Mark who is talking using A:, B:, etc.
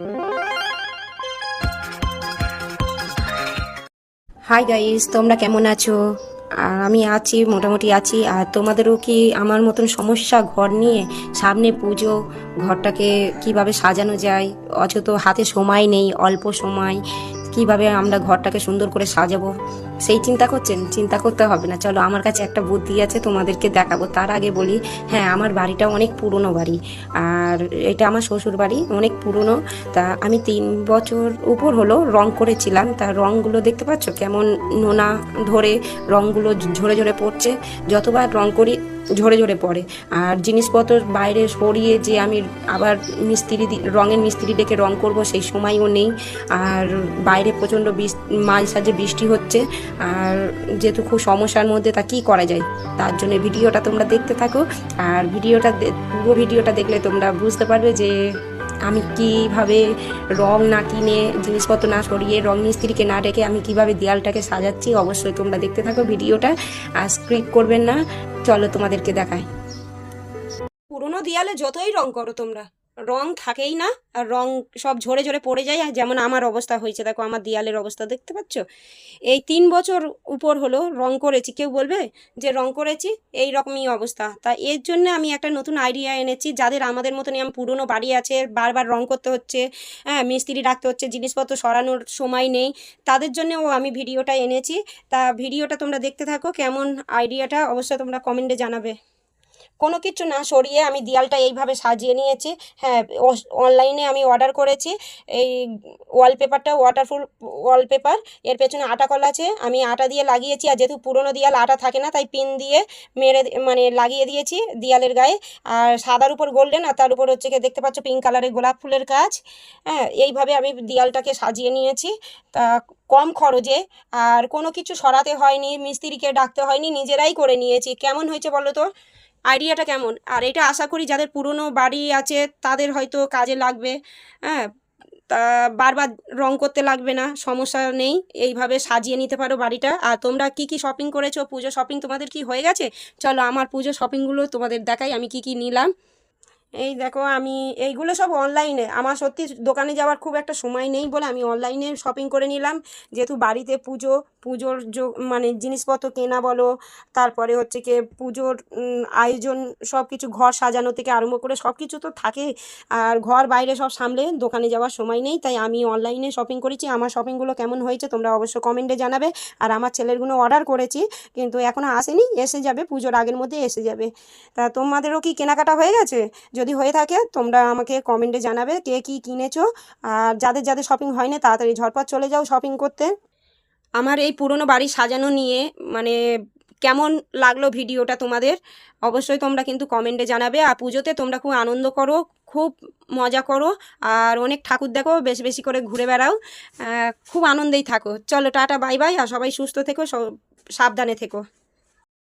A: Hi guys তোমরা কেমন আছো? আমি আছি, মোটামুটি আছি। আর তোমাদেরও কি আমার মতন সমস্যা ঘর নিয়ে সামনে পুজো, ঘরটাকে কীভাবে সাজানো যায়? অথচ হাতে সময় নেই, অল্প সময়। কীভাবে আমরা ঘরটাকে সুন্দর করে সাজাবো? সেই চিন্তা করছেন, চিন্তা করতে হবে না। চলো, আমার কাছে একটা বুদ্ধি আছে, তোমাদেরকে দেখাবো। তার আগে বলি হ্যাঁ আমার বাড়িটা অনেক পুরনো বাড়ি। আর এটা আমার শ্বশুর বাড়ি, অনেক পুরনো। তা আমি তিন বছর উপর হলো রং করেছিলাম। তা রংগুলো দেখতে পাচ্ছ? কেমন নোনা ধরে রংগুলো ঝরে ঝরে পড়ছে। যতবার রং করি, ঝরে ঝরে পড়ে। আর জিনিসপত্র বাইরে সরিয়ে যে আমি আবার মিস্ত্রি রঙের মিস্ত্রি ডেকে রং করব, সেই সময়ও নেই। আর বাইরে প্রচণ্ড বৃষ্টি মাঝ সাঝে বৃষ্টি হচ্ছে। আর যেহেতু খুব সমস্যার মধ্যে তা কী করা যায়? তার জন্য ভিডিওটা তোমরা দেখতে থাকো। আর ভিডিওটা পুরো ভিডিওটা দেখলে তোমরা বুঝতে পারবে যে আমি কীভাবে রং না কিনে জিনিসপত্র না সরিয়ে রং মিস্ত্রিকে না ডেকে আমি কীভাবে দেয়ালটাকে সাজাচ্ছি অবশ্যই তোমরা দেখতে থাকো ভিডিওটা। আর স্ক্রিপ করবেন না, চলো তোমাদেরকে দেখায় পুরোনো দেয়ালে যতই রং করো তোমরা। রং থাকেই না, আর রং সব ঝরে ঝরে পড়ে যায়, আর যেমন আমার অবস্থা হয়েছে, দেখো আমার দেয়ালের অবস্থা দেখতে পাচ্ছ? এই তিন বছর উপর হলো রং করেছি, কেউ বলবে যে রং করেছি? এই রকমই অবস্থা। তা এর জন্য আমি একটা নতুন আইডিয়া এনেছি, যাদের আমাদের মতন এমন পুরনো বাড়ি আছে, বারবার রং করতে হচ্ছে হ্যাঁ মিস্ত্রি ডাকতে হচ্ছে, জিনিসপত্র সরানোর সময় নেই, তাদের জন্যও আমি ভিডিওটা এনেছি। তা ভিডিওটা তোমরা দেখতে থাকো, কেমন আইডিয়াটা অবশ্যই তোমরা কমেন্টে জানাবে। কোনো কিছু না সরিয়ে আমি দেয়ালটা এইভাবে সাজিয়ে নিয়েছি। হ্যাঁ অনলাইনে আমি অর্ডার করেছি। এই ওয়ালপেপারটা ওয়াটারফুল ওয়ালপেপার এর পেছনে আটা কল আছে, আমি আটা দিয়ে লাগিয়েছি। আর যেহেতু পুরনো দেয়াল, আটা থাকে না, তাই পিন দিয়ে মেরে মানে লাগিয়ে দিয়েছি দেয়ালের গায়ে। আর সাদার উপর গোল্ডেন আর তার উপর হচ্ছে দেখতে পাচ্ছ পিঙ্ক কালারের গোলাপ ফুলের কাজ হ্যাঁ এইভাবে আমি দেয়ালটাকে সাজিয়ে নিয়েছি। তা কম খরচে, আর কোনো কিছু সরাতে হয়নি, মিস্ত্রিকে ডাকতে হয়নি, নিজেরাই করে নিয়েছি। কেমন হয়েছে বলো তো? আইডিয়াটা কেমন? আর এটা আশা করি যাদের পুরনো বাড়ি আছে তাদের হয়তো কাজে লাগবে হ্যাঁ? তা বারবার রং করতে লাগবে না, সমস্যা নেই, এইভাবে সাজিয়ে নিতে পারো বাড়িটা। আর তোমরা কি কি শপিং করেছ? পুজো শপিং তোমাদের কি হয়ে গেছে? চলো আমার পুজো শপিংগুলো তোমাদের দেখাই, আমি কি কি নিলাম। এই দেখো আমি, এইগুলো সব অনলাইনে আমার সত্যি দোকানে যাওয়ার খুব একটা সময় নেই বলে আমি অনলাইনে শপিং করে নিলাম। যেহেতু বাড়িতে পুজো, পুজোর মানে জিনিসপত্র কেনা বলো, তারপরে হচ্ছে কি পুজোর আয়োজন সব কিছু ঘর সাজানো থেকে আরম্ভ করে সব কিছু তো থাকে। আর ঘর বাইরে সব সামলে দোকানে যাওয়ার সময় নেই, তাই আমি অনলাইনে শপিং করেছি। আমার শপিংগুলো কেমন হয়েছে তোমরা অবশ্য কমেন্টে জানাবে। আর আমার ছেলেরগুলো অর্ডার করেছি, কিন্তু এখনও আসেনি, এসে যাবে, পুজোর আগের মধ্যে এসে যাবে। তা তোমাদেরও কি কেনাকাটা হয়ে গেছে? যদি হয়ে থাকে, তোমরা আমাকে কমেন্টে জানাবে কে কী কিনেছো। আর যাদের যাদের শপিং হয়নি, তাড়াতাড়ি ঝটপট চলে যাও শপিং করতে। আমার এই পুরনো বাড়ি সাজানো নিয়ে মানে কেমন লাগল ভিডিওটা তোমাদের? অবশ্যই তোমরা কিন্তু কমেন্টে জানাবে। আর পুজোতে তোমরা খুব আনন্দ করো, খুব মজা করো। আর অনেক ঠাকুর দেখো, বেশি বেশি করে ঘুরে বেড়াও। খুব আনন্দেই থাকো। চলো, টাটা বাই বাই আর সবাই সুস্থ থেকো, সব সাবধানে থেকো।